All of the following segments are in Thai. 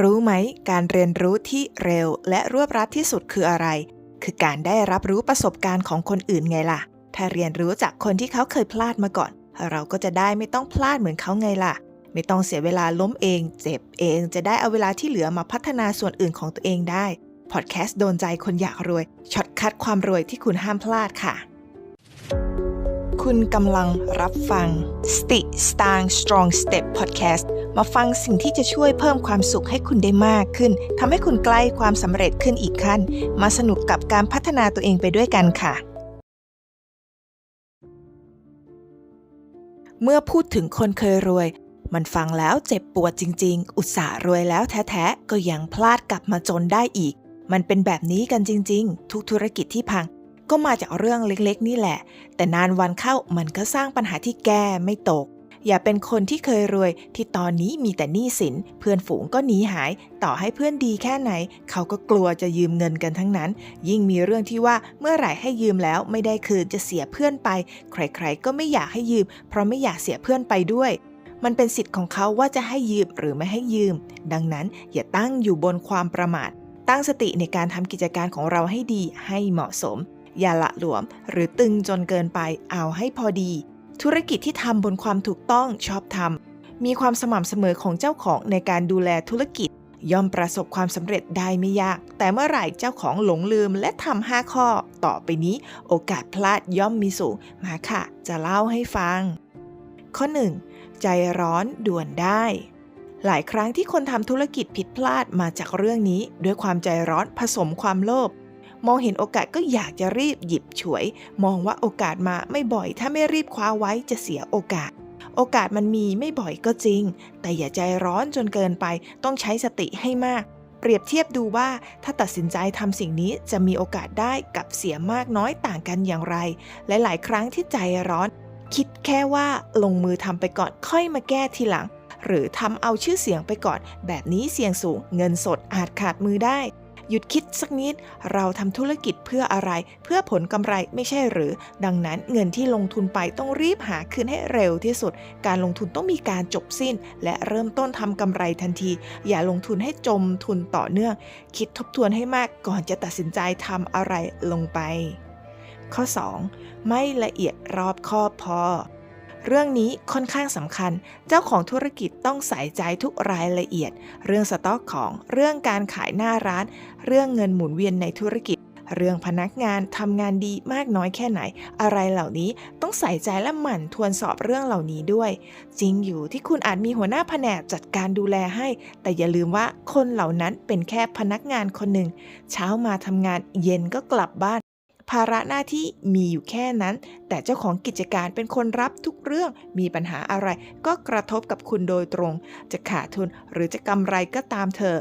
รู้ไหมการเรียนรู้ที่เร็วและรวบรัดที่สุดคืออะไร คือการได้รับรู้ประสบการณ์ของคนอื่นไงล่ะ ถ้าเรียนรู้จากคนที่เขาเคยพลาดมาก่อน เราก็จะได้ไม่ต้องพลาดเหมือนเขาไงล่ะ ไม่ต้องเสียเวลาล้มเอง เจ็บเอง จะได้เอาเวลาที่เหลือมาพัฒนาส่วนอื่นของตัวเองได้พอดแคสต์โดนใจคนอยากรวยช็อตคัดความรวยที่คุณห้ามพลาดค่ะ คุณกำลังรับฟังสติสตาง Strong Step Podcast มาฟังสิ่งที่จะช่วยเพิ่มความสุขให้คุณได้มากขึ้นทำให้คุณใกล้ความสำเร็จขึ้นอีกขั้น มาสนุกกับการพัฒนาตัวเองไปด้วยกันค่ะ เมื่อพูดถึงคนเคยรวย มันฟังแล้วเจ็บปวดจริง ๆ อุตส่าห์รวยแล้วแท้ๆก็ยังพลาดกลับมาจนได้อีก มันเป็นแบบนี้กันจริง ๆ ทุกธุรกิจที่พัง ก็มาจากเรื่องเล็กๆ นี่แหละ แต่นานวันเข้ามันก็สร้างปัญหาที่แก้ไม่ตก อย่าเป็นคนที่เคยรวยที่ตอนนี้มีแต่หนี้สิน เพื่อนฝูงก็หนีหาย ต่อให้เพื่อนดีแค่ไหน เขาก็กลัวจะยืมเงินกันทั้งนั้น ยิ่งมีเรื่องที่ว่าเมื่อไหร่ให้ยืมแล้วไม่ได้คืนจะเสียเพื่อนไป ใครๆ ก็ไม่อยากให้ยืม เพราะไม่อยากเสียเพื่อนไปด้วยมันเป็นสิทธิ์ของเขาว่าจะให้ยืมหรือไม่ให้ยืม ดังนั้นอย่าตั้งอยู่บนความประมาท ตั้งสติในการทำกิจการของเราให้ดีให้เหมาะสม อย่าละหลวม หรือตึงจนเกินไปเอาให้พอดี ธุรกิจที่ทำบนความถูกต้องชอบทำมีความสม่ำเสมอของเจ้าของในการดูแลธุรกิจ ย่อมประสบความสำเร็จได้ไม่ยาก แต่เมื่อไหร่เจ้าของหลงลืมและทำห้าข้อ ต่อไปนี้ โอกาสพลาดย่อมมีสูงมาค่ะ จะเล่าให้ฟัง ข้อ 1. ใจร้อนด่วนได้หลายครั้งที่คนทำธุรกิจผิดพลาดมาจากเรื่องนี้ ด้วยความใจร้อนผสมความโลภ มองเห็นโอกาสก็อยากจะรีบหยิบฉวย มองว่าโอกาสมาไม่บ่อย ถ้าไม่รีบคว้าไว้จะเสียโอกาส โอกาสมันมีไม่บ่อยก็จริง แต่อย่าใจร้อนจนเกินไปต้องใช้สติให้มาก เปรียบเทียบดูว่าถ้าตัดสินใจทำสิ่งนี้จะมีโอกาสได้กับเสียมากน้อยต่างกันอย่างไรและหลายครั้งที่ใจร้อน คิดแค่ว่าลงมือทำไปก่อนค่อยมาแก้ทีหลังหรือทำเอาชื่อเสียงไปก่อน แบบนี้เสี่ยงสูงเงินสดอาจขาดมือได้ หยุดคิดสักนิด เราทำธุรกิจเพื่ออะไร เพื่อผลกำไรไม่ใช่หรือ ดังนั้นเงินที่ลงทุนไปต้องรีบหาคืนให้เร็วที่สุด การลงทุนต้องมีการจบสิ้น และเริ่มต้นทำกำไรทันที อย่าลงทุนให้จมทุนต่อเนื่อง คิดทบทวนให้มากก่อนจะตัดสินใจทำอะไรลงไป ข้อ 2. ไม่ละเอียดรอบคอบพอ เรื่องนี้ค่อนข้างสำคัญ เจ้าของธุรกิจต้องใส่ใจทุกรายละเอียด เรื่องสต็อกของ เรื่องการขายหน้าร้าน เรื่องเงินหมุนเวียนในธุรกิจ เรื่องพนักงานทำงานดีมากน้อยแค่ไหน อะไรเหล่านี้ต้องใส่ใจและหมั่นทวนสอบเรื่องเหล่านี้ด้วย จริงอยู่ที่คุณอาจมีหัวหน้าแผนกจัดการดูแลให้ แต่อย่าลืมว่าคนเหล่านั้นเป็นแค่พนักงานคนหนึ่ง เช้ามาทำงานเย็นก็กลับบ้าน ภาระหน้าที่มีอยู่แค่นั้น แต่เจ้าของกิจการเป็นคนรับทุกเรื่องมีปัญหาอะไร ก็กระทบกับคุณโดยตรง จะขาดทุนหรือจะกำไรก็ตามเถอะ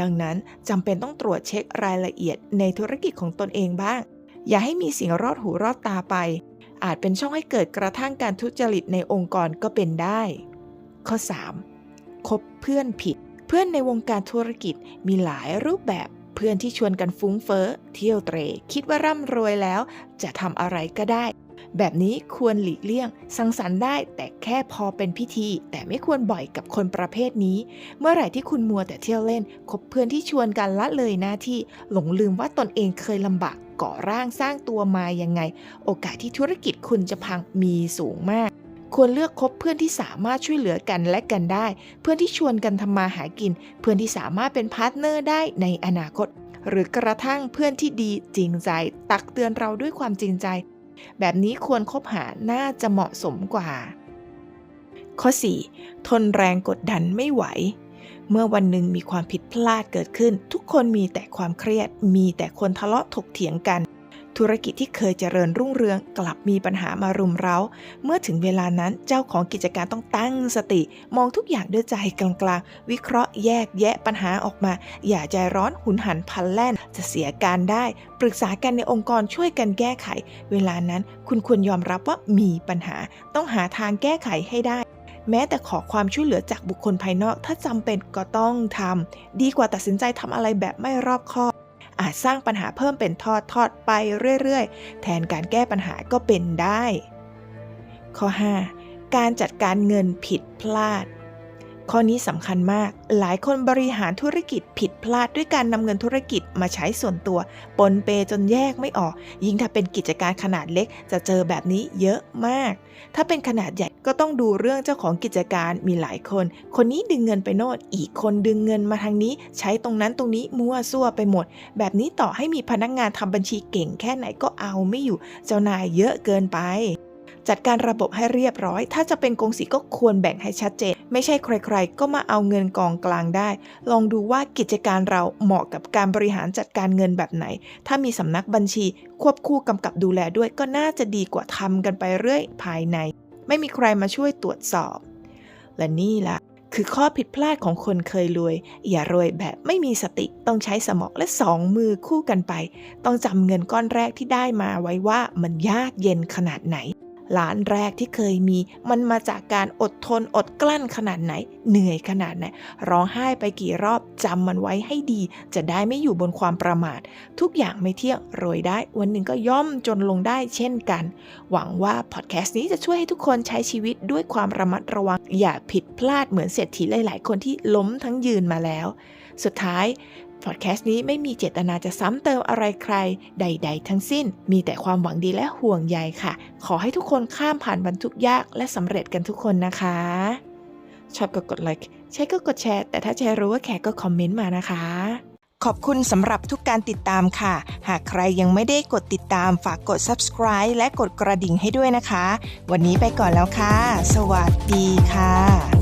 ดังนั้นจำเป็นต้องตรวจเช็ครายละเอียดในธุรกิจของตนเองบ้าง อย่าให้มีสิ่งรอดหูรอดตาไป อาจเป็นช่องให้เกิดกระทั่งการทุจริตในองค์กรก็เป็นได้ ข้อ 3. คบเพื่อนผิด เพื่อนในวงการธุรกิจมีหลายรูปแบบ เพื่อนที่ชวนกันฟุ้งเฟ้อเที่ยวเตร คิดว่าร่ำรวยแล้ว จะทำอะไรก็ได้ แบบนี้ควรหลีกเลี่ยง สังสรรค์ได้แต่แค่พอเป็นพิธี แต่ไม่ควรบ่อยกับคนประเภทนี้ เมื่อไหร่ที่คุณมัวแต่เที่ยวเล่น คบเพื่อนที่ชวนกันละเลยหน้าที่ หลงลืมว่าตนเองเคยลำบากก่อร่างสร้างตัวมายังไง โอกาสที่ธุรกิจคุณจะพังมีสูงมาก ควรเลือกคบเพื่อนที่สามารถช่วยเหลือกันและกันได้ เพื่อนที่ชวนกันทำมาหากิน เพื่อนที่สามารถเป็นพาร์ทเนอร์ได้ในอนาคต หรือกระทั่งเพื่อนที่ดีจริงใจ ตักเตือนเราด้วยความจริงใจ แบบนี้ควรคบหาน่าจะเหมาะสมกว่า ข้อ 4. ทนแรงกดดันไม่ไหวเมื่อวันหนึ่งมีความผิดพลาดเกิดขึ้น ทุกคนมีแต่ความเครียด มีแต่คนทะเลาะถกเถียงกัน ธุรกิจที่เคยเจริญรุ่งเรืองกลับมีปัญหามารุมเร้า เมื่อถึงเวลานั้นเจ้าของกิจการต้องตั้งสติ มองทุกอย่างด้วยใจกลางๆ วิเคราะห์แยกแยะปัญหาออกมา อย่าใจร้อนหุนหันพลันแล่น จะเสียการได้ ปรึกษากันในองค์กรช่วยกันแก้ไข เวลานั้นคุณควรยอมรับว่ามีปัญหา ต้องหาทางแก้ไขให้ได้แม้แต่ขอความช่วยเหลือจากบุคคลภายนอก ถ้าจำเป็นก็ต้องทำดีกว่าตัดสินใจทำอะไรแบบไม่รอบคอบ อาจสร้างปัญหาเพิ่มเป็นทอดทอดไปเรื่อยๆ แทนการแก้ปัญหาก็เป็นได้ ข้อ 5. การจัดการเงินผิดพลาด ข้อนี้สำคัญมาก หลายคนบริหารธุรกิจผิดพลาดด้วยการนำเงินธุรกิจมาใช้ส่วนตัว ปนเปจนแยกไม่ออก ยิ่งถ้าเป็นกิจการขนาดเล็กจะเจอแบบนี้เยอะมาก ถ้าเป็นขนาดใหญ่ก็ต้องดูเรื่องเจ้าของกิจการมีหลายคน คนนี้ดึงเงินไปโน่นอีกคนดึงเงินมาทางนี้ ใช้ตรงนั้นตรงนี้มั่วซั่วไปหมด แบบนี้ต่อให้มีพนักงานทำบัญชีเก่งแค่ไหนก็เอาไม่อยู่ เจ้านายเยอะเกินไป จัดการระบบให้เรียบร้อย ถ้าจะเป็นกงสีก็ควรแบ่งให้ชัดเจน ไม่ใช่ใครๆ ก็มาเอาเงินกองกลางได้ ลองดูว่ากิจการเราเหมาะกับการบริหารจัดการเงินแบบไหน ถ้ามีสำนักบัญชี ควบคู่กำกับดูแลด้วยก็น่าจะดีกว่าทำกันไปเรื่อยภายใน ไม่มีใครมาช่วยตรวจสอบ และนี่ล่ะคือข้อผิดพลาดของคนเคยรวย อย่ารวยแบบไม่มีสติต้องใช้สมองและสองมือคู่กันไป ต้องจำเงินก้อนแรกที่ได้มาไว้ว่ามันยากเย็นขนาดไหน ล้านแรกที่เคยมี มันมาจากการอดทนอดกลั้นขนาดไหน เหนื่อยขนาดไหน ร้องไห้ไปกี่รอบจำมันไว้ให้ดี จะได้ไม่อยู่บนความประมาท ทุกอย่างไม่เที่ยงโรยได้ วันหนึ่งก็ย่อมจนลงได้เช่นกัน หวังว่าพอดแคสต์นี้จะช่วยให้ทุกคนใช้ชีวิตด้วยความระมัดระวัง อย่าผิดพลาดเหมือนเศรษฐีหลาย ๆ คนที่ล้มทั้งยืนมาแล้ว สุดท้าย พอดแคสต์นี้ไม่มีเจตนาจะซ้ำเติมอะไรใครใด ๆ ทั้งสิ้น มีแต่ความหวังดีและห่วงใยค่ะ ขอให้ทุกคนข้ามผ่านบรรทุกยากและสำเร็จกันทุกคนนะคะ ชอบก็กดไลค์ใช่ก็กดแชร์ แต่ถ้าแชร์รู้ว่าแขกก็คอมเมนต์มานะคะ ขอบคุณสำหรับทุกการติดตามค่ะ หากใครยังไม่ได้กดติดตามฝากกด subscribe และกดกระดิ่งให้ด้วยนะคะ วันนี้ไปก่อนแล้วค่ะ สวัสดีค่ะ